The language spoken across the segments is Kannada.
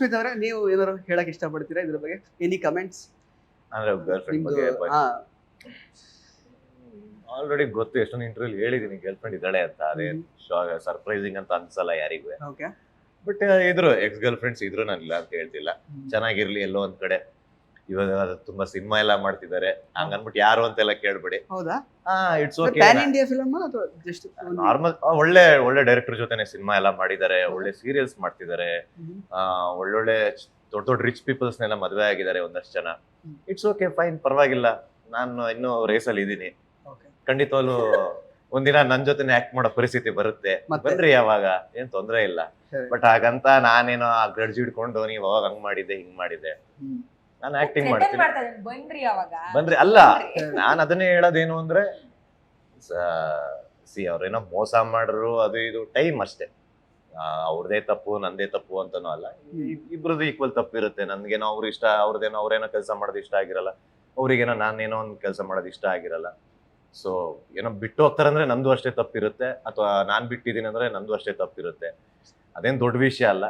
ಅವರೇ ನೀವು ಏನಾದ್ರು ಹೇಳಕ್ ಇಷ್ಟಪಡ್ತೀರಾ ಇದ್ರ ಬಗ್ಗೆ? ಎನಿ ಕಮೆಂಟ್ಸ್ ಅಂದ್ರೆ ಗರ್ಲ್ ಫ್ರೆಂಡ್ ಬಗ್ಗೆ ಆಲ್ರೆಡಿ ಗೊತ್ತು ಎಷ್ಟೊಂದು ಇಂಟರ್ವ್ಯೂ ಹೇಳಿದೀನಿ ಗರ್ಲ್ ಫ್ರೆಂಡ್ ಇದ್ದಾಳೆ ಅಂತ ಅದೇ ಸರ್ಪ್ರೈಸಿಂಗ್ ಅಂತ ಅನ್ಸಲ್ಲ ಯಾರಿಗೂ. ಬಟ್ ಇದ್ರು ಎಕ್ಸ್ ಗರ್ಲ್ ಫ್ರೆಂಡ್ಸ್ ಇದ್ರು ನಾನು ಇಲ್ಲ ಅಂತ ಹೇಳ್ತಿಲ್ಲ. ಚೆನ್ನಾಗಿರ್ಲಿ ಎಲ್ಲೋ ಒಂದ್ ಕಡೆ. ಇವಾಗ ತುಂಬಾ ಸಿನಿಮಾ ಎಲ್ಲ ಮಾಡ್ತಿದ್ದಾರೆ. ಹಂಗನ್ಬಿಟ್ಟು ಯಾರು ಅಂತೆಲ್ಲ ಕೇಳ್ಬೇಡಿ. ಹೌದಾ? ಹಾ it's okay pan India film ಅಥವಾ ಜಸ್ಟ್ ನಾರ್ಮಲ್ ಒಳ್ಳೆ ಒಳ್ಳೆ ಡೈರೆಕ್ಟರ್ ಜೊತೆನೆ ಸಿನಿಮಾ ಎಲ್ಲ ಮಾಡಿದ್ದಾರೆ. ಒಳ್ಳೆ ಸೀರಿಯಲ್ಸ್ ಮಾಡ್ತಿದ್ದಾರೆ. ಆ, ಒಳ್ಳೊಳ್ಳೆ ದೊಡ್ಡ ದೊಡ್ಡ ರಿಚ್ ಪೀಪಲ್ಸ್ ನೆಲ್ಲ ಮದುವೆ ಆಗಿದ್ದಾರೆ ಒಂದಷ್ಟು ಜನ. ಇಟ್ಸ್ ಓಕೆ ಫೈನ್ ಪರವಾಗಿಲ್ಲ. ನಾನು ಇನ್ನೂ ರೇಸಲ್ಲಿ ಇದ್ದೀನಿ. ಖಂಡಿತವಾಗ್ಲೂ ಒಂದಿನ ನನ್ ಜೊತೆನೆ ಆಕ್ಟ್ ಮಾಡೋ ಪರಿಸ್ಥಿತಿ ಬರುತ್ತೆ. ಬಂದ್ರಿ ಯಾವಾಗ? ಏನ್ ತೊಂದ್ರೆ ಇಲ್ಲ. ಬಟ್ ಹಾಗಂತ ನಾನೇನೋ ಆ ಗ್ರಡ್ಜ್ ಹಿಡ್ಕೊಂಡು ನೀವ್ ಅವಾಗ ಹಂಗ್ ಮಾಡಿದ್ದೆ ಹಿಂಗ್ ಮಾಡಿದ್ದೆ. ನಾನು ಆಕ್ಟಿಂಗ್ ಮಾಡ್ತೀನಿ. ಮಾಡ್ತಾ ಇದ್ದೀನಿ. ಬನ್ರಿ ಅವಾಗ. ಬನ್ರಿ ಅಲ್ಲ ನಾನು ನಾನ್ ಅದನ್ನೇ ಹೇಳೋದೇನು ಅಂದ್ರೆ ಸಿ ಅವ್ರೇನೋ ಮೋಸ ಮಾಡ್ರು ಅದು ಇದು ಟೈಮ್ ಅಷ್ಟೇ. ಆ, ಅವ್ರದೇ ತಪ್ಪು ನಂದೇ ತಪ್ಪು ಅಂತನೂ ಅಲ್ಲ. ಇಬ್ರದ್ದು ಈಕ್ವಲ್ ತಪ್ಪು ಇರುತ್ತೆ ನನ್ಗೇನೋ ಅವ್ರು ಇಷ್ಟ ಅವ್ರದ್ದೇನೋ ಅವ್ರೇನೋ ಕೆಲಸ ಮಾಡೋದು ಇಷ್ಟ ಆಗಿರಲ್ಲ. ಅವ್ರಿಗೇನೋ ನಾನೇನೋ ಒಂದು ಕೆಲಸ ಮಾಡೋದು ಇಷ್ಟ ಆಗಿರಲ್ಲ. ಸೊ ಏನೋ ಬಿಟ್ಟು ಹೋಗ್ತಾರಂದ್ರೆ ನಂದು ಅಷ್ಟೇ ತಪ್ಪಿರುತ್ತೆ. ಅಥವಾ ನಾನು ಬಿಟ್ಟಿದ್ದೀನಿ ಅಂದ್ರೆ ನಂದು ಅಷ್ಟೇ ತಪ್ಪಿರುತ್ತೆ. ಅದೇನ್ ದೊಡ್ಡ ವಿಷಯ ಅಲ್ಲ.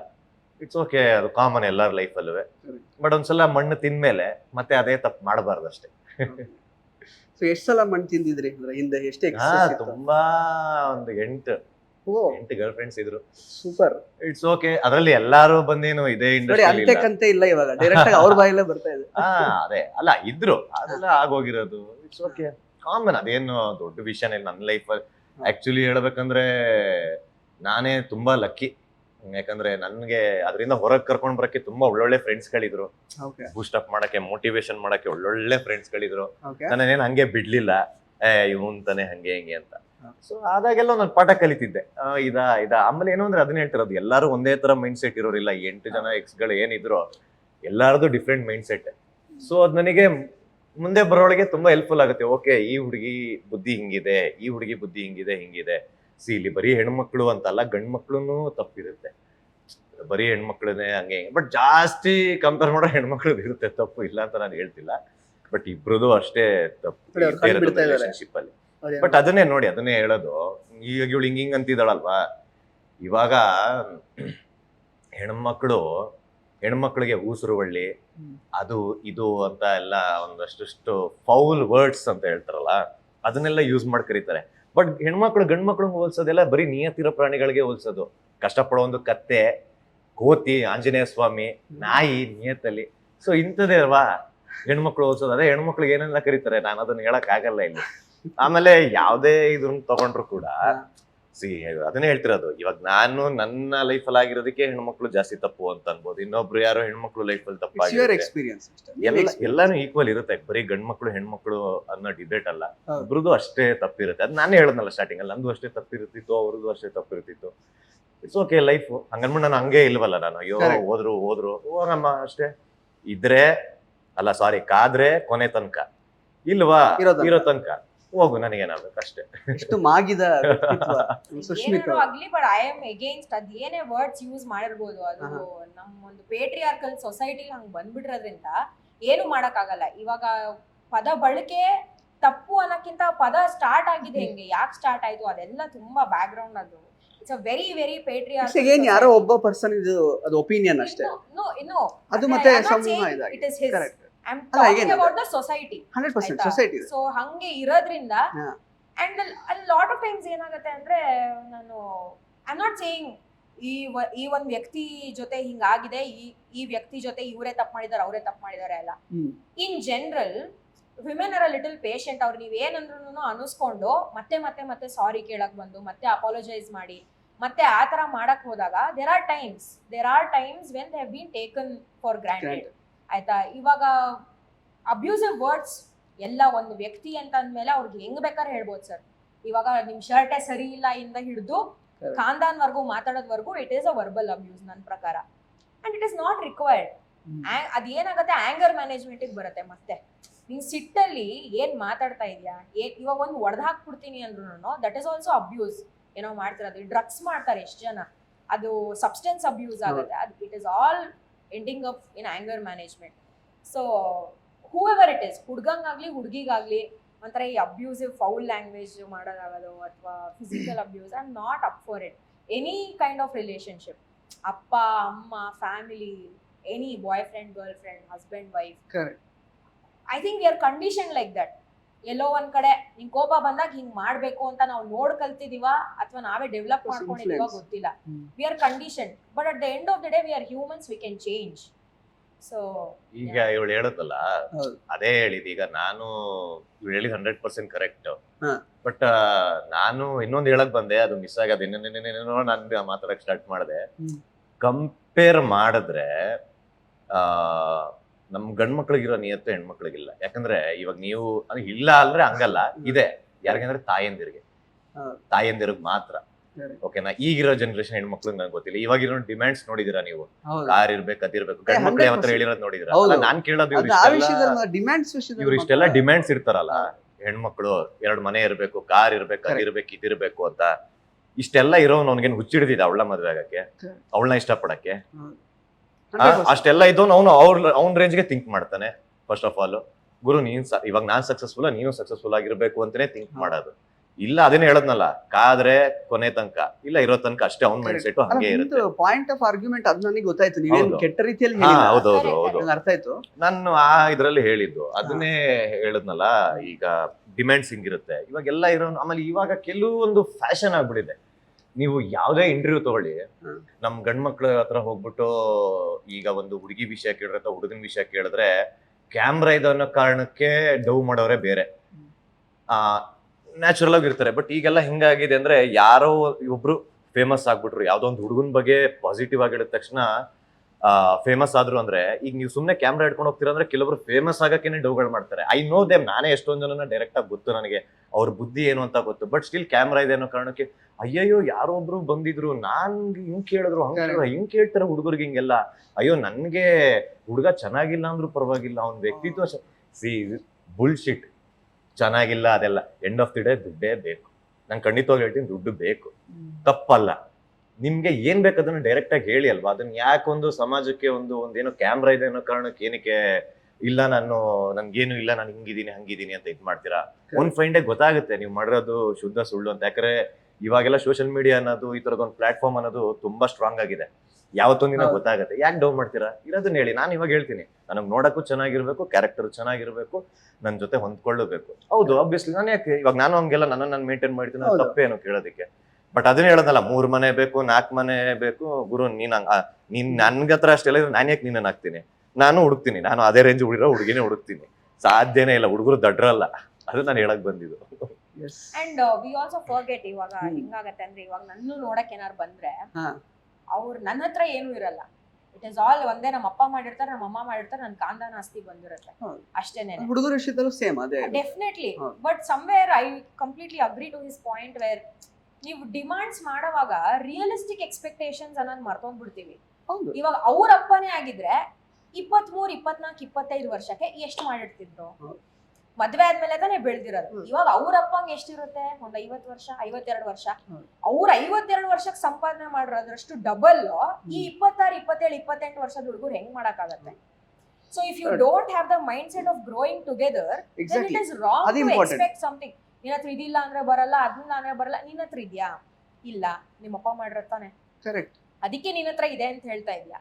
ಇಟ್ಸ್ ಓಕೆ ಅದು ಕಾಮನ್ ಎಲ್ಲರ ಲೈಫಲ್ಲೂ ಅಲ್ಲೂ ಬಟ್ ಒಂದ್ಸಲ ಮಣ್ಣು ತಿಂದ್ಮೇಲೆ ಮತ್ತೆ ಅದೇ ತಪ್ಪು ಮಾಡಬಾರ್ದು ಅಷ್ಟೇ. ಸೊ ಎಷ್ಟು ಸಲ ಮಣ್ಣು ತಿಂದಿದ್ರಿ? ಅಂದ್ರೆ ಹಿಂದೆ ಎಷ್ಟು ಹಾ ತುಂಬಾ ಒಂದು ಎಂಟು ಎಂಟು ಗರ್ಲ್ ಫ್ರೆಂಡ್ಸ್ ಇದ್ರು. ಸೂಪರ್ ಇಟ್ಸ್ ಓಕೆ ಅದ್ರಲ್ಲಿ ಎಲ್ಲಾರು ಬಂದೇನು ಇದೇ ಇಂಡಸ್ಟ್ರಿ ಇಲ್ಲ. ಇವಾಗ. ಡೈರೆಕ್ಟ್ ಆಗಿ ಅವ್ರ ಬಾಯಲ್ಲೇ ಬರ್ತಾ ಇದೆ. ಹಾ ಅದೇ. ಅಲ್ಲ ಇದ್ರು. ಅದೆಲ್ಲ ಆಗೋಗಿರೋದು. ಇಟ್ಸ್ ಓಕೆ ಕಾಮನ್ ಅದೇನು ದೊಡ್ಡ ವಿಷಯನೇ ನನ್ನ ಲೈಫ್ ಆಕ್ಚುಲಿ ಹೇಳ್ಬೇಕಂದ್ರೆ ನಾನೇ ತುಂಬಾ ಲಕ್ಕಿ ಯಾಕಂದ್ರೆ ನನ್ಗೆ ಅದರಿಂದ ಹೊರಗೆ ಕರ್ಕೊಂಡ್ ಬರಕ್ಕೆ ತುಂಬಾ ಒಳ್ಳೊಳ್ಳೆ ಫ್ರೆಂಡ್ಸ್ ಗಳಿದ್ರು. ಬೂಸ್ಟ್ ಅಪ್ ಮಾಡಕ್ಕೆ ಮೋಟಿವೇಶನ್ ಮಾಡಕ್ಕೆ ಒಳ್ಳೊಳ್ಳೆ ಫ್ರೆಂಡ್ಸ್ ಗಳಿದ್ರು. ನನ್ನೇನ್ ಹಂಗೆ ಬಿಡ್ಲಿಲ್ಲ. ಏ ಇವನ್ ತಾನೆ ಹಂಗೆ ಹಿಂಗೆ ಅಂತ. ಸೊ ಆದಾಗೆಲ್ಲ ನಾನು ಪಾಠ ಕಲಿತಿದ್ದೆ. ಇದ ಇದ ಇದಾ. ಆಮೇಲೆ ಏನು ಅಂದ್ರೆ ಅದನ್ನ ಹೇಳ್ತಿರೋದು ಎಲ್ಲರೂ ಒಂದೇ ತರ ಮೈಂಡ್ ಸೆಟ್ ಇರೋರಿಲ್ಲ. ಎಂಟು ಜನ ಎಕ್ಸ್ಗಳು ಏನಿದ್ರು ಎಲ್ಲಾರದು ಡಿಫ್ರೆಂಟ್ ಮೈಂಡ್ ಸೆಟ್ ಸೊ ಅದ್ ನನಗೆ ಮುಂದೆ ಬರೋಳಿಗೆ ತುಂಬಾ ಹೆಲ್ಪ್ಫುಲ್ ಆಗುತ್ತೆ. ಓಕೆ ಈ ಹುಡುಗಿ ಬುದ್ಧಿ ಹಿಂಗಿದೆ ಈ ಹುಡುಗಿ ಬುದ್ಧಿ ಹಿಂಗಿದೆ ಹಿಂಗಿದೆ. ಸಿ ಇಲ್ಲಿ ಬರೀ ಹೆಣ್ಮಕ್ಳು ಅಂತಲ್ಲ ಗಂಡ್ ಮಕ್ಳು ತಪ್ಪಿರುತ್ತೆ. ಬರೀ ಹೆಣ್ಮಕ್ಳನ್ನೇ ಹಂಗೆ ಬಟ್ ಜಾಸ್ತಿ ಕಂಪೇರ್ ಮಾಡೋ ಹೆಣ್ಮಕ್ಳದ್ದು ಇರುತ್ತೆ. ತಪ್ಪು ಇಲ್ಲ ಅಂತ ನಾನು ಹೇಳ್ತಿಲ್ಲ. ಬಟ್ ಇಬ್ರದ್ದು ಅಷ್ಟೇ ತಪ್ಪು. ರಿಲೇಶನ್ಶಿಪ್ ಅಲ್ಲಿ. ಬಟ್ ಅದನ್ನೇ ನೋಡಿ ಅದನ್ನೇ ಹೇಳೋದು. ಈಗ ಇವಳು ಹಿಂಗ್ ಹಿಂಗ್ ಅಂತಿದ್ದಾಳಲ್ವಾ? ಇವಾಗ ಹೆಣ್ಮಕ್ಳು ಹೆಣ್ಮಕ್ಳಿಗೆ ಉಸಿರು ಒಳ್ಳಿ. ಅದು ಇದು ಅಂತ ಎಲ್ಲ ಒಂದಷ್ಟು ಫೌಲ್ ವರ್ಡ್ಸ್ ಅಂತ ಹೇಳ್ತಾರಲ್ಲ ಅದನ್ನೆಲ್ಲ ಯೂಸ್ ಮಾಡಿ ಕರೀತಾರೆ. ಬಟ್ ಹೆಣ್ಮಕ್ಳು ಗಂಡ್ಮಕ್ಳು ಹೋಲ್ಸೋದೆಲ್ಲ ಬರೀ ನಿಯತಿರೋ ಪ್ರಾಣಿಗಳಿಗೆ ಹೋಲ್ಸೋದು. ಕಷ್ಟಪಡೋ ಒಂದು ಕತ್ತೆ, ಕೋತಿ, ಆಂಜನೇಯ ಸ್ವಾಮಿ, ನಾಯಿ ನಿಯತ್ತಲ್ಲಿ. ಸೊ ಇಂಥದ್ದೇ ಅಲ್ವಾ? ಹೆಣ್ಮಕ್ಳು ಹೋಲ್ಸೋದು. ಅದೇ ಹೆಣ್ಮಕ್ಳಿಗೆ ಏನೆಲ್ಲ ಕರೀತಾರೆ? ನಾನು ಅದನ್ನ ಹೇಳಕ್ ಆಗಲ್ಲ ಇಲ್ಲಿ. ಆಮೇಲೆ ಯಾವುದೇ ಇದನ್ನ ತಗೊಂಡ್ರು ಕೂಡ ಸಿ ಅದನ್ನೇ ಹೇಳ್ತಿರೋದು. ಇವಾಗ ನಾನು ನನ್ನ ಲೈಫಲ್ಲಿ ಆಗಿರೋದಕ್ಕೆ ಹೆಣ್ಮಕ್ಳು ಜಾಸ್ತಿ ತಪ್ಪು ಅಂತ ಅನ್ಬೋದು. ಇನ್ನೊಬ್ರು ಯಾರೋ ಹೆಣ್ಮಕ್ಳು ಲೈಫಲ್ಲಿ ಎಲ್ಲ ಎಲ್ಲಾನು ಈಕ್ವಲ್ ಇರುತ್ತೆ. ಬರೀ ಗಂಡ್ಮಕ್ಳು ಹೆಣ್ಮಕ್ಳು ಅನ್ನೋ ಡಿಬೇಟ್ ಅಲ್ಲ. ಇಬ್ರದ್ದು ಅಷ್ಟೇ ತಪ್ಪಿರುತ್ತೆ. ಅದು ನಾನೇ ಹೇಳದ್ನಲ್ಲ ಸ್ಟಾರ್ಟಿಂಗ್ ಅಲ್ಲಿ. ನಂದು ಅಷ್ಟೇ ತಪ್ಪಿರುತ್ತಿತ್ತು ಅವ್ರದ್ದು ಅಷ್ಟೇ ತಪ್ಪಿರುತ್ತಿತ್ತು ಇಟ್ಸ್ ಓಕೆ ಲೈಫ್ ಹಂಗನ್ಬಿಟ್ಟು ನಾನು ಹಂಗೆ ಇಲ್ವಲ್ಲ ನಾನು. ಅಯ್ಯೋ. ಹೋದ್ರು ಹೋದ್ರು. ಹೋಗಮ್ಮ ಅಷ್ಟೇ. ಇದ್ರೆ ಅಲ್ಲ ಸಾರಿ ಕಾದ್ರೆ ಕೊನೆ ತನಕ. ಇಲ್ವಾ? ಇರೋ ತನಕ. ಹೋಗು ನನಗೆ ಅಷ್ಟೇ ಎಷ್ಟು ಮಾಗಿದ ವ್ಯಕ್ತಿತ್ವ ಅವರು. ಆಗ್ಲಿ ಬಟ್ ಐ ಆಮ್ ಅಗೇನ್ಸ್ಟ್ ಅದ್ ಏನೇ ವರ್ಡ್ಸ್ ಯೂಸ್ ಮಾಡಿರ್ಬೋದು ಅದು ಆಹಾ. ನಮ್ಮ ಒಂದು ಪೇಟ್ರಿಯಾರ್ಕಲ್ ಸೊಸೈಟಿ ಹಂಗ್ ಬಂದ್ಬಿಟ್ರದ್ರಿಂದ ಏನು ಮಾಡಕ್ಕಾಗಲ್ಲ. ಇವಾಗ ಪದ ಬಳಕೆ ತಪ್ಪು ಅನ್ನಕ್ಕಿಂತ ಪದ ಸ್ಟಾರ್ಟ್ ಆಗಿದೆ ಹೆಂಗೆ? ಯಾಕೆ ಸ್ಟಾರ್ಟ್ ಆಯ್ತು? ಅದೆಲ್ಲ ತುಂಬಾ ಬ್ಯಾಕ್ ಗ್ರೌಂಡ್ ಅದು it's a very very patriarchal ಏನ್ ಯಾರೋ ಒಬ್ಬ ಪರ್ಸನ್ ಇದು ಅದು ಒಪಿನಿಯನ್ ಅಷ್ಟೇ. ಇನ್ನು ಅದು ಮತ್ತೆ ಸಮೂಹ ಇದಾಗಿದೆ. It is his correct I talking about the society so ಹಂಗೆ ಇರೋದ್ರಿಂದ. ಅಂಡ್ ಅಲ್ಲಿ ಲಾಟ್ ಆಫ್ ಟೈಮ್ಸ್ ಏನಾಗುತ್ತೆ ಅಂದ್ರೆ ನಾನು ಐ ನಾಟ್ ಸೇಯಿಂಗ್ ಈ ಈ ಒಂದ್ ವ್ಯಕ್ತಿ ಜೊತೆ ಹಿಂಗಾಗಿದೆ ಈ ಈ ವ್ಯಕ್ತಿ ಜೊತೆ ಇವರೇ ತಪ್ಪು ಮಾಡಿದಾರೆ ಅವರೇ ತಪ್ಪು ಮಾಡಿದಾರೆ ಅಲ್ಲ. In general women are little patient ಅವ್ರು ನೀವ್ ಏನಂದ್ರು ಅನಿಸ್ಕೊಂಡು ಮತ್ತೆ ಮತ್ತೆ ಮತ್ತೆ ಸಾರಿ ಕೇಳಕ್ ಬಂದು ಮತ್ತೆ ಅಪಾಲಜೈಸ್ ಮಾಡಿ ಮತ್ತೆ ಆ ತರ ಮಾಡಕ್ ಹೋದಾಗ there are times there are times when they have been taken for granted ಆಯ್ತಾ? ಇವಾಗ ಅಬ್ಯೂಸಿವ್ ವರ್ಡ್ಸ್ ಎಲ್ಲ ಒಂದು ವ್ಯಕ್ತಿ ಅಂತ ಅಂದ್ಮೇಲೆ ಅವ್ರಿಗೆ ಹೆಂಗ್ ಬೇಕಾದ್ರೆ ಹೇಳ್ಬೋದು ಸರ್. ಇವಾಗ ನಿಮ್ ಶರ್ಟೇ ಸರಿ ಇಲ್ಲ ಇಂದ ಹಿಡಿದು. ಖಾನ್ದಾನ್ವರೆಗೂ ಮಾತಾಡೋದ್ವರೆಗೂ it is a verbal abuse ನನ್ನ ಪ್ರಕಾರ. And it is not required ಅದ್ ಅದೇನಾಗುತ್ತೆ? ಆಂಗರ್ ಮ್ಯಾನೇಜ್ಮೆಂಟ್ ಬರುತ್ತೆ ಮತ್ತೆ. ನೀನ್ ಸಿಟ್ಟಲ್ಲಿ ಏನ್ ಮಾತಾಡ್ತಾ ಇದೀಯಾ? ಇವಾಗ ಒಂದು ಒಡೆದ್ ಹಾಕ್ಬಿಡ್ತೀನಿ ಅಂದ್ರೂ ದಟ್ ಇಸ್ ಆಲ್ಸೋ ಅಬ್ಯೂಸ್ ಏನೋ ಮಾಡ್ತಿರೋದು. ಡ್ರಗ್ಸ್ ಮಾಡ್ತಾರೆ ಎಷ್ಟು ಜನ. ಅದು ಸಬ್ಸ್ಟೆನ್ಸ್ ಅಬ್ಯೂಸ್ ಆಗುತ್ತೆ. ಅದು it is all ending up in anger management so whoever it is ಹುಡ್ಗಂಗಾಗ್ಲಿ ಹುಡುಗಿಗಾಗ್ಲಿ ಒಂಥರ ಈ ಅಬ್ಯೂಸಿವ್ ಫೌಲ್ ಲ್ಯಾಂಗ್ವೇಜ್ ಮಾಡೋದಾಗೋದು ಅಥವಾ physical abuse I am not up for it any kind of relationship ಅಪ್ಪ ಅಮ್ಮ family any boyfriend girlfriend husband wife Correct. I think we are condition like that ಎಲ್ಲೋ ಒಂದ್ ಕಡೆ ನಿಂಗ್ ಕೋಪ ಬಂದಾಗ ಹಿಂಗ್ ಮಾಡ್ಬೇಕು ಅಂತ ನಾವು ನೋಡ್ ಕಲ್ತಿದೀವ ಅಥವಾ ನಾವೇ ಡೆವಲಪ್ ಮಾಡ್ಕೊಂಡಿದೀವ ಗೊತ್ತಿಲ್ಲ. We are condition but at the end of the day we are humans we can change so ಈಗ ಇವಳು ಹೇಳದಲ್ಲ ಅದೇ ಹೇಳಿದ್ ಈಗ ನಾನು ಇವಳು ಹೇಳಿದ್ ಹಂಡ್ರೆಡ್ ಪರ್ಸೆಂಟ್ ಕರೆಕ್ಟ್. ಬಟ್ ನಾನು ಇನ್ನೊಂದು ಹೇಳಕ್ ಬಂದೆ ಅದು ಮಿಸ್ ಆಗ ಇನ್ನೇನೇನೇನೋ ನಾನು ಮಾತಾಡಕ್ ಸ್ಟಾರ್ಟ್ ಮಾಡಿದೆ. ಕಂಪೇರ್ ಮಾಡಿದ್ರೆ ಆ ನಮ್ ಗಂಡ್ ಮಕ್ಳಿಗಿರೋ ನಿಯತ್ತು ಹೆಣ್ಮಕ್ಳಿಗಿಲ್ಲ. ಯಾಕಂದ್ರೆ ಇವಾಗ ನೀವು ಅದು ಇಲ್ಲ ಅಂದ್ರೆ ಹಂಗಲ್ಲ. ಇದೆ. ಯಾರಿಗಂದ್ರೆ ತಾಯಂದಿರಿಗೆ. ತಾಯಂದಿರಿಗೆ ಮಾತ್ರ. ಓಕೆನಾ? ಈಗಿರೋ ಜನರೇಷನ್ ಹೆಣ್ಮಕ್ಳಿಗೆ ನಂಗೆ ಗೊತ್ತಿಲ್ಲ. ಇವಾಗಿರೋ ಡಿಮ್ಯಾಂಡ್ಸ್ ನೋಡಿದಿರಾ ನೀವು? ಕಾರ್ ಇರ್ಬೇಕು ಅದಿರ್ಬೇಕು ಗಂಡ್ ಮಕ್ಳು 100% ಹೇಳಿರೋದ್ ನೋಡಿದಿರಾ. ನಾನ್ ಕೇಳೋದು ಇವ್ರು ಇಷ್ಟೆಲ್ಲ ಡಿಮ್ಯಾಂಡ್ಸ್ ಇರ್ತಾರಲ್ಲ. ಹೆಣ್ಮಕ್ಳು ಎರಡ್ ಮನೆ ಇರ್ಬೇಕು ಕಾರ್ ಇರ್ಬೇಕು. ಅದಿರ್ಬೇಕು ಇದಿರ್ಬೇಕು ಅಂತ. ಇಷ್ಟೆಲ್ಲ ಇರೋನ್ ಅವ್ನಿಗೇನು ಹುಚ್ಚಿಡ್ದಿದೆ ಅವಳ ಮದ್ವೆ ಆಗಕ್ಕೆ. ಅವಳನ್ನ ಇಷ್ಟಪಡಕ್ಕೆ? ಹೌದು. ಆ, 100%. ಅಷ್ಟೆಲ್ಲ ಇದ್ದವನು ಅವನು ಅವ್ರ ಅವ್ನ ರೇಂಜ್ಗೆ ಥಿಂಕ್ ಮಾಡ್ತಾನೆ ಫಸ್ಟ್ ಆಫ್ ಆಲ್ ಗುರು ನೀನ್ ಇವಾಗ ನಾನ್ ಸಕ್ಸಸ್ಫುಲ್ ನೀನು ಸಕ್ಸಸ್ಫುಲ್ ಆಗಿರ್ಬೇಕು ಅಂತಾನೆ ಥಿಂಕ್ ಹೌದು. ಮಾಡೋದು. ಇಲ್ಲ ಅದನ್ನೇ ಹೇಳದ್ನಲ್ಲ ಕಾದ್ರೆ ಕೊನೆ ತನಕ ಇಲ್ಲ ಇರೋ ತನಕ ಅಷ್ಟೇ ಅವ್ನ್ ಮೈಂಡ್ ಸೆಟ್ ಹಂಗೆ ಇರುತ್ತೆ. ಪಾಯಿಂಟ್ ಆಫ್ ಆರ್ಗ್ಯುಮೆಂಟ್ ಅದು ನನಗೆ ಗೊತ್ತಾಯ್ತು. ನೀವೇನು ಕೆಟ್ಟ ರೀತಿಯಲ್ಲಿ ಹೌದು ಹೌದು ನಂಗೆ ಅರ್ಥ ಆಯ್ತು. ನಾನು ಆ ಇದ್ರಲ್ಲಿ ಹೇಳಿದ್ದು ಅದನ್ನೇ ಹೇಳದ್ನಲ್ಲ ಈಗ ಡಿಮ್ಯಾಂಡ್ಸ್ ಹಿಂಗಿರುತ್ತೆ. ಇವಾಗ ಎಲ್ಲ ಇರೋ ಆಮೇಲೆ ಇವಾಗ ಕೆಲವೊಂದು ಫ್ಯಾಷನ್ ಆಗ್ಬಿಟ್ಟಿದೆ. ನೀವು ಯಾವುದೇ ಇಂಟರ್ವ್ಯೂ ತಗೊಳ್ಳಿ. ನಮ್ಮ ನಮ್ ಗಂಡ್ಮಕ್ಳ ಹತ್ರ ಹೋಗ್ಬಿಟ್ಟು ಈಗ ಒಂದು ಹುಡುಗಿ ವಿಷಯ ಕೇಳಿದ್ರೆ ಅಥವಾ ಹುಡುಗನ ವಿಷಯ ಕೇಳಿದ್ರೆ ಕ್ಯಾಮ್ರಾ ಇದೆ ಅನ್ನೋ ಕಾರಣಕ್ಕೆ ಡವ್ ಮಾಡೋರೆ ಬೇರೆ. ಆ ನ್ಯಾಚುರಲ್ ಆಗಿ ಇರ್ತಾರೆ. ಬಟ್ ಈಗೆಲ್ಲ ಹೆಂಗಾಗಿದೆ ಅಂದ್ರೆ ಯಾರೋ ಒಬ್ರು ಫೇಮಸ್ ಆಗ್ಬಿಟ್ರು. ಯಾವ್ದೋ ಒಂದು ಹುಡುಗನ ಬಗ್ಗೆ ಪಾಸಿಟಿವ್ ಆಗಿ ಹೇಳಿದ ತಕ್ಷಣ ಫೇಮಸ್ ಆದ್ರು ಅಂದ್ರೆ ಈಗ ನೀವು ಸುಮ್ನೆ ಕ್ಯಾಮ್ರಾ ಹಿಡ್ಕೊಂಡು ಹೋಗ್ತೀರಾ ಅಂದ್ರೆ ಕೆಲವರು ಫೇಮಸ್ ಆಗಕ್ಕೇನೆ ಡೌಗಳು ಮಾಡ್ತಾರೆ. ಐ ನೋ ದೇಮ್ ನಾನೇ ಎಷ್ಟೊಂದು ಜನನ ಡೈರೆಕ್ಟ್ ಆಗಿ ಗೊತ್ತು ನನಗೆ. ಅವ್ರ ಬುದ್ಧಿ ಏನು ಅಂತ ಗೊತ್ತು. ಬಟ್ ಸ್ಟಿಲ್ ಕ್ಯಾಮ್ರಾ ಇದೆ ಅನ್ನೋ ಕಾರಣಕ್ಕೆ ಅಯ್ಯಯ್ಯೋ ಯಾರೋ ಒಬ್ರು ಬಂದಿದ್ರು. ನಾನ್ ಹಿಂಗ್ ಕೇಳಿದ್ರು ಹಂಗ ಹಿಂಗ್ ಕೇಳ್ತಾರೆ ಹುಡುಗರಿಗೆ ಹಿಂಗೆಲ್ಲ. ಅಯ್ಯೋ ನನ್ಗೆ ಹುಡುಗ ಚೆನ್ನಾಗಿಲ್ಲ ಅಂದ್ರೂ ಪರವಾಗಿಲ್ಲ. ಅವ್ನ ವ್ಯಕ್ತಿತ್ವ ಸಿ ಬುಲ್ಶಿಟ್ ಚೆನ್ನಾಗಿಲ್ಲ ಅದೆಲ್ಲ. ಎಂಡ್ ಆಫ್ ದಿ ಡೇ ದುಡ್ಡೇ ಬೇಕು. ನಂಗೆ ಖಂಡಿತವಾಗಿ ಹೇಳ್ತೀನಿ ದುಡ್ಡು ಬೇಕು. ತಪ್ಪಲ್ಲ. ನಿಮ್ಗೆ ಏನ್ ಬೇಕು ಅದನ್ನ ಡೈರೆಕ್ಟ್ ಆಗಿ ಹೇಳಿ ಅಲ್ವಾ? ಅದನ್ನ ಯಾಕೊಂದು ಸಮಾಜಕ್ಕೆ ಒಂದು ಒಂದೇನೋ ಕ್ಯಾಮ್ರಾ ಇದೆ ಅನ್ನೋ ಕಾರಣಕ್ಕೆ ಏನಕ್ಕೆ ಇಲ್ಲ ನಾನು ನನ್ಗೇನು ಇಲ್ಲ ನಾನು ಹಿಂಗಿದ್ದೀನಿ ಹಂಗಿದ್ದೀನಿ ಅಂತ ಇದ್ ಮಾಡ್ತೀರಾ? ಒಂದ್ ಫೈಂಡ್ ಗೊತ್ತಾಗುತ್ತೆ. ನೀವು ಮಾಡಿರೋದು ಶುದ್ಧ ಸುಳ್ಳು ಅಂತ. ಯಾಕಂದ್ರೆ ಇವಾಗೆಲ್ಲ ಸೋಷಿಯಲ್ ಮೀಡಿಯಾ ಅನ್ನೋದು ಈ ತರದ ಒಂದು ಪ್ಲಾಟ್ಫಾರ್ಮ್ ಅನ್ನೋದು ತುಂಬಾ ಸ್ಟ್ರಾಂಗ್ ಆಗಿದೆ. ಯಾವತ್ತೊಂದಿನ. ಗೊತ್ತಾಗುತ್ತೆ. ಯಾಕೆ ಡೌನ್ ಮಾಡ್ತೀರಾ? ಇರೋದನ್ನ ಹೇಳಿ. ನಾನು ಇವಾಗ ಹೇಳ್ತೀನಿ. ನನಗೆ ನೋಡಕ್ಕೂ ಚೆನ್ನಾಗಿರ್ಬೇಕು ಕ್ಯಾರೆಕ್ಟರ್ ಚೆನ್ನಾಗಿರ್ಬೇಕು ನನ್ನ ಜೊತೆ ಹೊಂದ್ಕೊಳ್ಳಬೇಕು. ಹೌದು ಆಬ್ವಿಯಸ್ಲಿ ನಾನು ಯಾಕೆ ಇವಾಗ ನಾನು ಹಂಗೆಲ್ಲ ನನ್ನ ನಾನು ಮೇಂಟೈನ್ ಮಾಡ್ತೀನಿ. ತಪ್ಪೇನು ಕೇಳೋದಕ್ಕೆ. ಬಟ್ ಅದನ್ನ ಹೇಳೋದಲ್ಲ ಮೂರ್ ಮನೆ ಬೇಕು ನಾಲ್ಕು ಮನೆ ಬೇಕು ಗುರು ನೀನ್ ನೀನ್ ನನ್ಗೆ ಹತ್ರ ಅಷ್ಟೆಲ್ಲ ಇದ್ರೆ ನಾನು ಯಾಕೆ ನಿನ್ನ ಹಾಕ್ತೀನಿ? ನಾನು ಹುಡುಕ್ತೀನಿ ನಾನು ಅದೇ ರೇಂಜ್ ಹುಡುಗಿರೋ ಹುಡುಗಿನೇ ಹುಡುಕ್ತೀನಿ. ಸಾಧ್ಯನೇ ಇಲ್ಲ ಹುಡುಗರು ದಡ್ರಲ್ಲ. ಅದು ನಾನು ಹೇಳಕ್ ಬಂದಿದ್ದು. Yes and we also forget ಇವಾಗ ಹೆಂಗಾಗತ್ತೆ ಅಂದ್ರೆ ಇವಾಗ ನನ್ನ ನೋಡಕ್ ಏನಾರು ಬಂದ್ರೆ. ಅವ್ರು ನನ್ನ ಹತ್ರ ಏನು ಇರಲ್ಲ. ಇಟ್ ಇಸ್ ಆಲ್ ಒಂದೇ ನಮ್ಮ ಅಪ್ಪ ಮಾಡಿರ್ತಾರೆ ನಮ್ಮ ಅಮ್ಮ ಮಾಡಿರ್ತಾರೆ ನನ್ನ ಕಾಂದಾನ ಆಸ್ತಿ ಬಂದಿರತ್ತೆ. ಅಷ್ಟೇನೆ. ಹುಡುಗರು ಸೇಮ್ ಅದೇ. Definitely. But somewhere I completely agree to his point where ನೀವು ಡಿಮಾಂಡ್ಸ್ ಮಾಡುವಾಗ ರಿಯಲಿಸ್ಟಿಕ್ ಎಕ್ಸ್ಪೆಕ್ಟೇಷನ್ಸ್ ಅನ್ನೋದು ಮರ್ತೊಂಡ್ಬಿಡ್ತೀವಿ ಹೌದು. ಇವಾಗ ಅವ್ರ ಅಪ್ಪನೇ ಆಗಿದ್ರೆ ಇಪ್ಪತ್ಮೂರ್ ಇಪ್ಪತ್ನಾಲ್ಕು ಇಪ್ಪತ್ತೈದು ವರ್ಷಕ್ಕೆ ಎಷ್ಟು ಮಾಡಿರ್ತಿದ್ರು. ಮದ್ವೆ ಆದ್ಮೇಲೆ ತಾನೇ ಬೆಳ್ದಿರೋದು. ಇವಾಗ ಅವ್ರ ಅಪ್ಪಂಗೆ ಎಷ್ಟಿರುತ್ತೆ? ಒಂದ್ ಐವತ್ ವರ್ಷ ಐವತ್ತೆರಡು ವರ್ಷ. ಅವ್ರ ಐವತ್ತೆರಡು ವರ್ಷಕ್ಕೆ ಸಂಪಾದನೆ ಮಾಡಿರೋದ್ರಷ್ಟು ಡಬಲ್ ಈ ಇಪ್ಪತ್ತಾರು ಇಪ್ಪತ್ತೇಳು ಇಪ್ಪತ್ತೆಂಟು ವರ್ಷದ ಹುಡುಗರು ಹೆಂಗ್ ಮಾಡಕ್ಕಾಗತ್ತೆ? So if you. Don't have the mind set of growing together it wrong exactly expect wrong ಅದು to important. expect something ನಿನ್ನ ಹತ್ರ ಇದಿಲ್ಲ ಅಂದ್ರೆ ಬರಲ್ಲ ಅದನ್ನ ಅಂದ್ರೆ ಬರಲ್ಲ ನಿನ್ನ ಹತ್ರ ಇದ್ಯಾ? ಇಲ್ಲ ನಿಮ್ಮ ಅಪ್ಪ ಮಾಡಿರ್ತಾನೆ ಕರೆಕ್ಟ್ ಅದಕ್ಕೆ ನಿನ್ನ ಹತ್ರ ಇದೆ ಅಂತ ಹೇಳ್ತಾ ಇದೆಯಾ.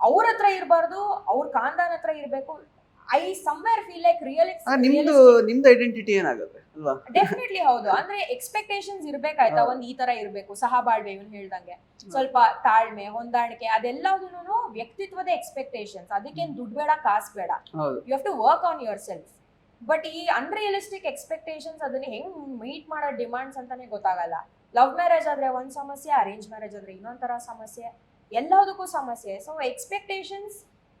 ಅವ್ರ ಹತ್ರ ಇರಬಾರ್ದು ಅವ್ರ ಕಾಂದಾನ ಹತ್ರ ಇರಬೇಕು. I somewhere feel like real ನಿಮ್ದು ನಿಮ್ದು ಐಡೆಂಟಿಟಿ ಏನಾಗುತ್ತೆ ಅಲ್ವಾ? ಡೆಫಿನೆಟ್ಲಿ ಹೌದು. ಅಂದ್ರೆ ಎಕ್ಸ್ಪೆಕ್ಟೇಷನ್ಸ್ ಇರ್ಬೇಕಾಯ್ತಾ. ಒಂದ್ ಈ ತರ ಇರ್ಬೇಕು. ಸಹಬಾಳ್ವೆ ಇವನ್ ಹೇಳ್ದಂಗೆ. ಸ್ವಲ್ಪ ತಾಳ್ಮೆ ಹೊಂದಾಣಿಕೆ ಅದೆಲ್ಲದೂ ವ್ಯಕ್ತಿತ್ವದ ಎಕ್ಸ್ಪೆಕ್ಟೇಷನ್ಸ್ ಅದಕ್ಕೇನ್ ದುಡ್ಡು ಬೇಡ ಕಾಸು ಬೇಡ. You have to work on your self but ಈ ಅನ್ರಿಯಲಿಸ್ಟಿಕ್ ಎಕ್ಸ್ಪೆಕ್ಟೇಷನ್ಸ್ ಅದನ್ನ ಹೆಂಗ್ ಮೀಟ್ ಮಾಡೋ ಡಿಮಾಂಡ್ಸ್ ಅಂತಾನೆ ಗೊತ್ತಾಗಲ್ಲ. ಲವ್ ಮ್ಯಾರೇಜ್ ಆದ್ರೆ ಒಂದ್ ಸಮಸ್ಯೆ ಅರೇಂಜ್ ಮ್ಯಾರೇಜ್ ಆದ್ರೆ ಇನ್ನೊಂದರ ಸಮಸ್ಯೆ, ಎಲ್ಲದಕ್ಕೂ ಸಮಸ್ಯೆ. ಸೊ ಎಕ್ಸ್ಪೆಕ್ಟೇಷನ್ಸ್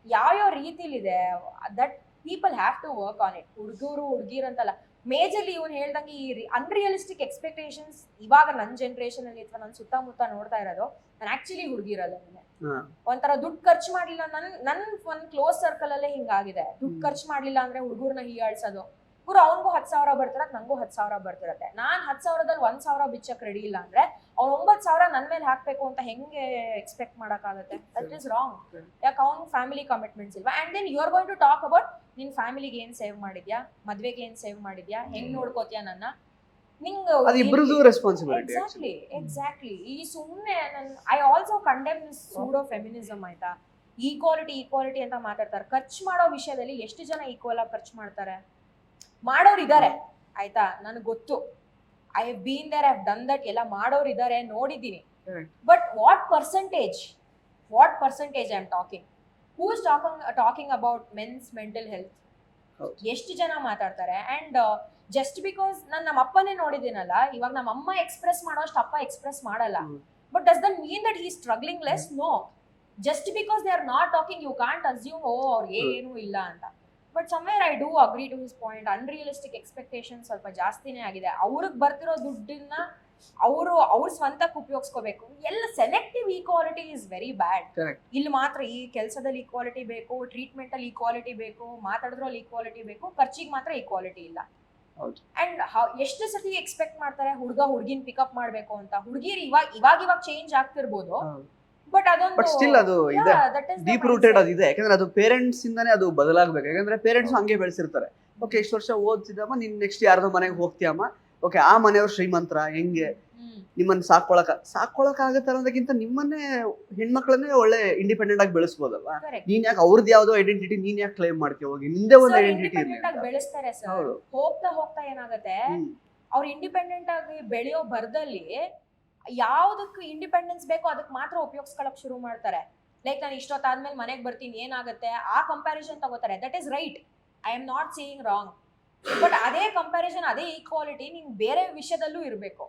ಯಾವ್ಯಾವ ರೀತಿಲಿದೆ that people have to work on it ಹುಡುಗರು ಹುಡುಗಿರು ಅಂತಲ್ಲ ಮೇಜರ್ಲಿ ಇವನು ಹೇಳ್ದಂಗೆ ಈ ಅನ್ರಿಯಲಿಸ್ಟಿಕ್ ಎಕ್ಸ್ಪೆಕ್ಟೇಷನ್ಸ್ ಇವಾಗ ನನ್ನ ಜನ್ರೇಷನ್ ಅಲ್ಲಿ ಅಥವಾ ನನ್ನ ಸುತ್ತಮುತ್ತ ನೋಡ್ತಾ ಇರೋದು ನಾನು ಆಕ್ಚುಲಿ ಹುಡುಗಿರಲ್ಲ ನನಗೆ ಒಂಥರ ದುಡ್ಡು ಖರ್ಚು ಮಾಡ್ಲಿಲ್ಲ ನನ್ ನನ್ ಒಂದ್ ಕ್ಲೋಸ್ ಸರ್ಕಲ್ ಅಲ್ಲೇ ಹಿಂಗಾಗಿದೆ. ದುಡ್ಡು. ಖರ್ಚು ಮಾಡ್ಲಿಲ್ಲ ಅಂದ್ರೆ ಹುಡುಗರ್ನ ಹೀಯಾಳ್ಸೋದು. ಗುರು ಅವ್ನಿಗೂ ಹತ್ತು ಸಾವಿರ ಬರ್ತಿರತ್ತೆ ನಂಗೂ ಹತ್ತು ಸಾವಿರ ಬರ್ತಿರತ್ತೆ. ನಾನ್ ಹತ್ತು ಸಾವಿರದಲ್ಲಿ ಒಂದ್ ಸಾವಿರ ಬಿಚ್ಚಕ್ ರೆಡಿ ಇಲ್ಲ ಅಂದ್ರೆ ಅವ್ನು ಒಂಬತ್ತು ಸಾವಿರ ನನ್ನ ಮೇಲೆ ಹಾಕ್ಬೇಕು ಅಂತ ಹೆಂಗೆ ಎಕ್ಸ್ಪೆಕ್ಟ್ ಮಾಡಕ್ಕಾಗತ್ತೆ? ದಟ್ ಇಸ್ ರಾಂಗ್ ಯಾಕೆ ಅವ್ನು ಫ್ಯಾಮಿಲಿ ಕಮಿಟ್ಮೆಂಟ್ಸ್ ಇಲ್ವಾ? And then you are going to talk about ನಿನ್ನ ಫ್ಯಾಮಿಲಿಗೆ ಏನು ಸೇವ್ ಮಾಡಿದ್ಯಾ? ಮದುವೆಗೆ ಏನು ಸೇವ್ ಮಾಡಿದ್ಯಾ? ಹೆಂಗೆ ನೋಡ್ಕೋತೀಯಾ ನನ್ನ? ನಿಂಗೆ ರೆಸ್ಪಾನ್ಸಿಬಿಲಿಟಿ ಎಕ್ಸಾಕ್ಟ್ಲಿ ಎಕ್ಸಾಕ್ಟ್ಲಿ ಈ ಸುಮ್ಮನೆ ನನ್ನ I also condemn pseudo feminism ಆಯ್ತಾ? ಈಕ್ವಾಲಿಟಿ ಈಕ್ವಾಲಿಟಿ ಅಂತ ಮಾತಾಡ್ತಾರೆ. ಖರ್ಚು ಮಾಡೋ ವಿಷಯದಲ್ಲಿ ಎಷ್ಟು ಜನ ಈಕ್ವಲ್ ಆಗಿ ಖರ್ಚು ಮಾಡ್ತಾರೆ? ಮಾಡೋರು ಇದ್ದಾರೆ ಆಯ್ತಾ? ನನಗೆ ಗೊತ್ತು. I have been there have done that ಎಲ್ಲ ಮಾಡೋರು ಇದಾರೆ ನೋಡಿದ್ದೀನಿ. But what percentage what percentage I am talking who is talking talking about men's mental health. ಎಷ್ಟು ಜನ ಮಾತಾಡ್ತಾರೆ? ಅಂಡ್ ಜಸ್ಟ್ ಬಿಕಾಸ್ ನಾನು ನಮ್ಮ ಅಪ್ಪನೇ ನೋಡಿದ್ದೀನಲ್ಲ ಇವಾಗ ನಮ್ಮ ಅಮ್ಮ ಎಕ್ಸ್ಪ್ರೆಸ್ ಮಾಡೋಷ್ಟು ಅಪ್ಪ ಎಕ್ಸ್ಪ್ರೆಸ್ ಮಾಡಲ್ಲ. But does then mean that ಈ struggling less no just because they are not talking you can't assume oh ಅವ್ರು ಏನೂ ಇಲ್ಲ ಅಂತ. But somewhere I do agree to his point unrealistic expectation ಸ್ವಲ್ಪ ಜಾಸ್ತಿನೇ ಆಗಿದೆ. ಅವ್ರಿಗೆ ಬರ್ತಿರೋ ದುಡ್ಡನ್ನ ಅವರು ಅವ್ರ ಸ್ವಂತಕ್ಕೆ ಉಪಯೋಗಿಸ್ಕೋಬೇಕು. ಎಲ್ಲ selective equality is very bad. ಇಲ್ಲಿ ಮಾತ್ರ ಈ ಕೆಲಸದಲ್ಲಿ ಈಕ್ವಾಲಿಟಿ ಬೇಕು ಟ್ರೀಟ್ಮೆಂಟ್ ಅಲ್ಲಿ ಈಕ್ವಾಲಿಟಿ ಬೇಕು ಮಾತಾಡಿದ್ರಲ್ಲಿ ಈಕ್ವಾಲಿಟಿ ಬೇಕು ಖರ್ಚಿಗೆ ಮಾತ್ರ ಈಕ್ವಾಲಿಟಿ ಇಲ್ಲ. ಅಂಡ್ ಎಷ್ಟು ಸತಿ ಎಕ್ಸ್ಪೆಕ್ಟ್ ಮಾಡ್ತಾರೆ ಹುಡುಗ ಹುಡುಗಿನ ಪಿಕಪ್ ಮಾಡ್ಬೇಕು ಅಂತ. ಹುಡುಗಿರು ಇವಾಗ ಇವಾಗ ಇವಾಗ ಚೇಂಜ್ ಆಗ್ತಿರ್ಬೋದು. ಬಟ್ ಅದೊಂದು ಬಟ್ ಸ್ಟಿಲ್ ಅದು ಇದೆ. ಡೀಪ್ ರೂಟೆಡ್ ಅದು ಇದೆ. ಯಾಕಂದ್ರೆ ಅದು ಪೇರೆಂಟ್ಸ್ ಇಂದಾನೆ ಅದು ಬದಲಾಗಬೇಕು. ಯಾಕಂದ್ರೆ ಪೇರೆಂಟ್ಸ್ ಹಂಗೆ ಬೆಳೆಸಿರ್ತಾರೆ. ಓಕೆ ಇಷ್ಟು ವರ್ಷ ಓದ್ತಿದ್ದಮ್ಮ ನೀನ್ ನೆಕ್ಸ್ಟ್ ಯಾರ್ದೋ ಮನೆಗೆ ಹೋಗ್ತೀಯಮ್ಮ? ಓಕೆ ಆ ಮನೆಯವ್ರು ಶ್ರೀಮಂತರ ಹೆಂಗೆ? ನಿಮ್ಮನ್ನ ಸಾಕೊಳಕ ಸಾಕೊಳಕ್ ಅನ್ನೋದಕ್ಕಿಂತ ನಿಮ್ಮನ್ನೇ ಹೆಣ್ಮಕ್ಳನ್ನೇ ಒಳ್ಳೆ ಇಂಡಿಪೆಂಡೆಂಟ್ ಆಗಿ ಬೆಳೆಸ್ಬೋದಲ್ವಾ. ನೀನ್ ಯಾಕೆ ಅವ್ರದ್ದು ಯಾವ್ದೋ ಐಡೆಂಟಿಟಿ ನೀನ್ ಯಾಕೆ ಕ್ಲೈಮ್ ಮಾಡ್ತೀವಿ ಹೋಗಿ ನಿಂದೆ ಒಂದು ಐಡೆಂಟಿಟಿ. ಬೆಳೆಸ್ತಾರೆ ಹೋಗ್ತಾ ಹೋಗ್ತಾ ಏನಾಗುತ್ತೆ. ಅವ್ರು ಇಂಡಿಪೆಂಡೆಂಟ್ ಆಗಿ ಬೆಳೆಯೋ ಬರ್ದಲ್ಲಿ ಯಾವ್ದಕ್ಕೆ ಇಂಡಿಪೆಂಡೆನ್ಸ್ ಬೇಕೋ ಅದಕ್ಕೆ ಮಾತ್ರ ಉಪಯೋಗಿಸ್ಕೊಳಕ್ ಶುರು ಮಾಡ್ತಾರೆ. ಲೈಕ್ ನಾನು ಇಷ್ಟೊತ್ತಾದ್ಮೇಲೆ ಮನೆಗೆ ಬರ್ತೀನಿ ಏನಾಗುತ್ತೆ? ಆ ಕಂಪ್ಯಾರಿಸನ್ ತಗೋತಾರೆ. That is right I am not seeing wrong but ಅದೇ ಕಂಪ್ಯಾರಿಸನ್ ಅದೇ ಈಕ್ವಾಲಿಟಿ ನಿನ್ ಬೇರೆ ವಿಷಯದಲ್ಲೂ ಇರಬೇಕು.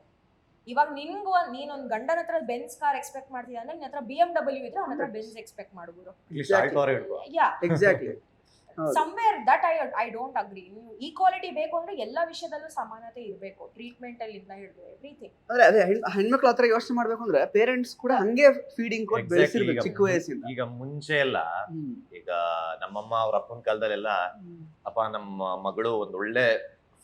ಇವಾಗ ನಿನ್ಗೂ ನೀನೊಂದು ಗಂಡನ ಹತ್ರ ಬೆನ್ಸ್ ಕಾರ್ ಎಕ್ಸ್ಪೆಕ್ಟ್ ಮಾಡ್ತೀಯ ಅಂದ್ರೆ ನಿನ್ನ ಹತ್ರ ಬಿ ಎಂ ಡಬ್ಲ್ಯೂ ಇದ್ರೆ ಅವನ ಹತ್ರ ಬೆನ್ಸ್ ಎಕ್ಸ್ಪೆಕ್ಟ್ ಮಾಡ್ಬೋದು yeah exactly. Somewhere that I I don't agree ನೀವು ಈಕ್ವಾಲಿಟಿ ಬೇಕು ಅಂದ್ರೆ ಎಲ್ಲ ವಿಷಯದಲ್ಲೂ ಸಮಾನತೆ ಇರಬೇಕು. ಟ್ರೀಟ್ಮೆಂಟ್ ಅಲ್ಲಿ ಇಂದ ಹಿಡಿದು ಎವ್ರಿಥಿಂಗ್ ಅಂದ್ರೆ ಅದೇ ಹೆಣ್ಮಕ್ಳು ಹತ್ರ ಯೋಚನೆ ಮಾಡ್ಬೇಕು ಅಂದ್ರೆ ಪೇರೆಂಟ್ಸ್ ಕೂಡ ಹಂಗೆ ಫೀಡಿಂಗ್ ಕೊಟ್ಟು ಬೆಳೆಸಿರ್ಬೇಕು ಈಗ ಚಿಕ್ಕ ವಯಸ್ಸಿಂದ. ಈಗ ಮುಂಚೆ ಎಲ್ಲ ಈಗ ನಮ್ಮಮ್ಮ ಅವ್ರ ಅಪ್ಪನ ಕಾಲದಲ್ಲೆಲ್ಲ ಅಪ್ಪ ನಮ್ಮ ಮಗಳು ಒಂದು ಒಳ್ಳೆ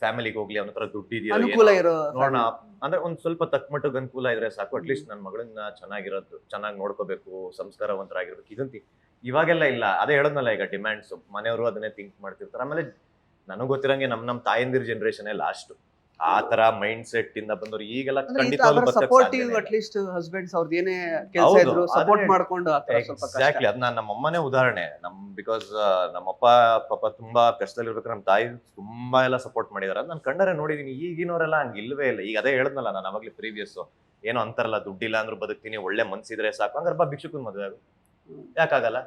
ಫ್ಯಾಮಿಲಿಗೆ ಹೋಗ್ಲಿ ಅವನ ಹತ್ರ ದುಡ್ಡು ಇದೆಯೋ ಅನುಕೂಲ. ಇರೋ ನೋಡೋಣ. ಅಂದ್ರೆ ಒಂದ್ ಸ್ವಲ್ಪ ತಕ್ಕ ಮಟ್ಟಿಗೆ ಅನುಕೂಲ ಇದ್ರೆ ಸಾಕು. ಅಟ್ಲೀಸ್ಟ್ ನನ್ನ ಮಗಳನ್ನ ಚೆನ್ನಾಗಿರೋದು ಚೆನ್ನಾಗಿ ನೋಡ್ಕೋಬೇಕು ಸಂಸ್ಕಾರವಂತರಾಗಿರ್ಬೇಕು. ಇದಂತಿ ಇವಾಗೆಲ್ಲ ಇಲ್ಲ. ಅದೇ ಹೇಳೋದ್ನಲ್ಲ ಈಗ ಡಿಮ್ಯಾಂಡ್ಸ್ ಮನೆಯವರು ಅದನ್ನೇ ಥಿಂಕ್ ಮಾಡ್ತಿರ್ತಾರೆ. ಆಮೇಲೆ ನನಗೆ ಗೊತ್ತಿರಂಗೆ ನಮ್ಮ ನಮ್ಮ ತಾಯಂದಿರ ಜನರೇಷನ್ ಲಾಸ್ಟ್ ಆ ತರ ಮೈಂಡ್ ಸೆಟ್ ಇಂದ ಬಂದವರು ಈಗೆಲ್ಲ ಅಂದ್ರೆ ಖಂಡಿತವಾಗ್ಲೂ ಸಪೋರ್ಟಿವ್ ಹಸ್ಬೆಂಡ್ಸ್ ಅವ್ರದ್ದು ಏನೇ ಕೆಲಸ ಇದ್ರು ಸಪೋರ್ಟ್ ಮಾಡ್ಕೊಂಡು ಎಕ್ಸಾಕ್ಟ್ಲಿ ಅದ್ ನಮ್ಮ ಅಮ್ಮನೇ ಉದಾಹರಣೆ. ನಮ್ ಬಿಕಾಸ್ ನಮ್ಮಪ್ಪ ಪಾಪ ತುಂಬಾ ಕಷ್ಟದಲ್ಲಿರ್ಬೇಕಾದ್ರೆ ನಮ್ಮ ತಾಯಿ ತುಂಬಾ ಎಲ್ಲ ಸಪೋರ್ಟ್ ಮಾಡಿದಾರೆ. ನಾನು ಕಂಡರೆ ನೋಡಿದೀನಿ. ಈಗಿನವರೆಲ್ಲ ಹಂಗ ಇಲ್ವೇ ಇಲ್ಲ. ಈಗ ಅದೇ ಹೇಳದ್ನಲ್ಲ ನಾನು ಅವಾಗ್ಲೇ ಪ್ರೀವಿಯಸ್ ಏನೋ ಅಂತಾರಲ್ಲ ದುಡ್ಡಿಲ್ಲ ಅಂದ್ರೂ ಬದುಕ್ತೀನಿ ಒಳ್ಳೆ ಮನ್ಸಿದ್ರೆ ಸಾಕು. ಹಂಗಾರೆ ಬಾ ಭಿಕ್ಷುಕನ್ ಮದುವೆ ಆಗು. ಯಾಕಾಗಲ್ಲ?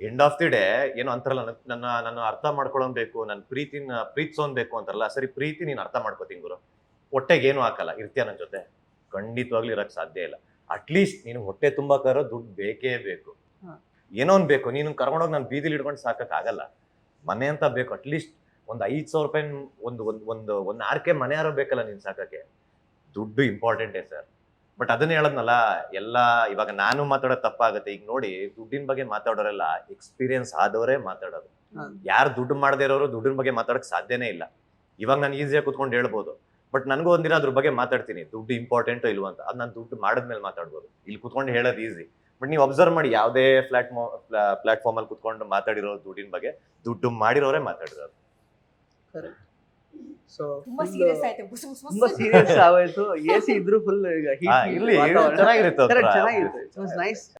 ಎಂಡ್ ಆಫ್ ದಿ ಡೇ ಏನೋ ಅಂತಾರಲ್ಲ ನನ್- ನನ್ನ ನನ್ನ ಅರ್ಥ ಮಾಡ್ಕೊಳ್ಳೋಬೇಕು ನನ್ನ ಪ್ರೀತಿನ ಪ್ರೀತಿಸೋನ್ ಬೇಕು ಅಂತಾರಲ್ಲ ಸರಿ ಪ್ರೀತಿ ನೀನು ಅರ್ಥ ಮಾಡ್ಕೋತೀನಿ ಗುರು. ಹೊಟ್ಟೆಗೆ ಏನು ಹಾಕಲ್ಲ ಇರ್ತೀಯ ನನ್ನ ಜೊತೆ? ಖಂಡಿತವಾಗ್ಲೂ ಇರಕ್ ಸಾಧ್ಯ ಇಲ್ಲ. ಅಟ್ಲೀಸ್ಟ್ ನೀನು ಹೊಟ್ಟೆ ತುಂಬಾಕಾರೋ ದುಡ್ಡು ಬೇಕೇ ಬೇಕು. ಏನೋ ಒಂದ್ ಬೇಕು ನೀನು ಕರ್ಕೊಂಡೋಗಿ ನಾನು ಬೀದಿಲಿ ಇಟ್ಕೊಂಡು ಸಾಕಕ್ ಆಗಲ್ಲ. ಮನೆ ಅಂತ ಬೇಕು ಅಟ್ಲೀಸ್ಟ್ ಒಂದ್ ಐದು ಸಾವಿರ ರೂಪಾಯಿ ಒಂದು ಒಂದು ಒಂದು ಒಂದ್ ಆರ್ಕೆ ಮನೆ ಯಾರೋ ಬೇಕಲ್ಲ ನೀನ್ ಸಾಕಕ್ಕೆ? ದುಡ್ಡು ಇಂಪಾರ್ಟೆಂಟೇ ಸರ್. ಬಟ್ ಅದನ್ನ ಹೇಳದ್ನಲ್ಲ ಎಲ್ಲ ಇವಾಗ ನಾನು ಮಾತಾಡೋದು ತಪ್ಪಾಗುತ್ತೆ. ಈಗ ನೋಡಿ ದುಡ್ಡಿನ ಬಗ್ಗೆ ಮಾತಾಡೋರೆಲ್ಲ ಎಕ್ಸ್ಪೀರಿಯನ್ಸ್ ಆದವರೇ ಮಾತಾಡೋದು. ಯಾರು ದುಡ್ಡು ಮಾಡದೇ ಇರೋರು ದುಡ್ಡಿನ ಬಗ್ಗೆ ಮಾತಾಡಕ್ ಸಾಧ್ಯನೇ ಇಲ್ಲ. ಇವಾಗ ನಾನು ಈಸಿಯಾಗಿ ಕುತ್ಕೊಂಡು ಹೇಳ್ಬೋದು. ಬಟ್ ನನಗೂ ಒಂದಿನ ಅದ್ರ ಬಗ್ಗೆ ಮಾತಾಡ್ತೀನಿ. ದುಡ್ಡು ಇಂಪಾರ್ಟೆಂಟ್ ಇಲ್ವಾ ಅಂತ. ಅದು ನಾನು ದುಡ್ಡು ಮಾಡಿದ್ಮೇಲೆ ಮಾತಾಡ್ಬೋದು. ಇಲ್ಲಿ ಕುತ್ಕೊಂಡು ಹೇಳೋದು ಈಸಿ ಬಟ್ ನೀವು ಅಬ್ಸರ್ವ್ ಮಾಡಿ ಯಾವುದೇ ಫ್ಲಾಟ್ ಪ್ಲಾಟ್ಫಾರ್ಮ್ ಅಲ್ಲಿ ಕುತ್ಕೊಂಡು ಮಾತಾಡಿರೋ ದುಡ್ಡಿನ ಬಗ್ಗೆ ದುಡ್ಡು ಮಾಡಿರೋರೇ ಮಾತಾಡಿರೋದು. ಸೊ ತುಂಬಾ ಸೀರಿಯಸ್ ಆಯ್ತು. ಬುಸ್ ಬುಸ್ ಬುಸ್. ತುಂಬಾ ಸೀರಿಯಸ್ ಆಗೋಯ್ತು. ಎ ಸಿ ಇದ್ರು ಫುಲ್ ಇರ್ಲಿ ವಾತಾವರಣ. ಚೆನ್ನಾಗಿರುತ್ತೆ. ಚೆನ್ನಾಗಿರುತ್ತೆ. ನೈಸ್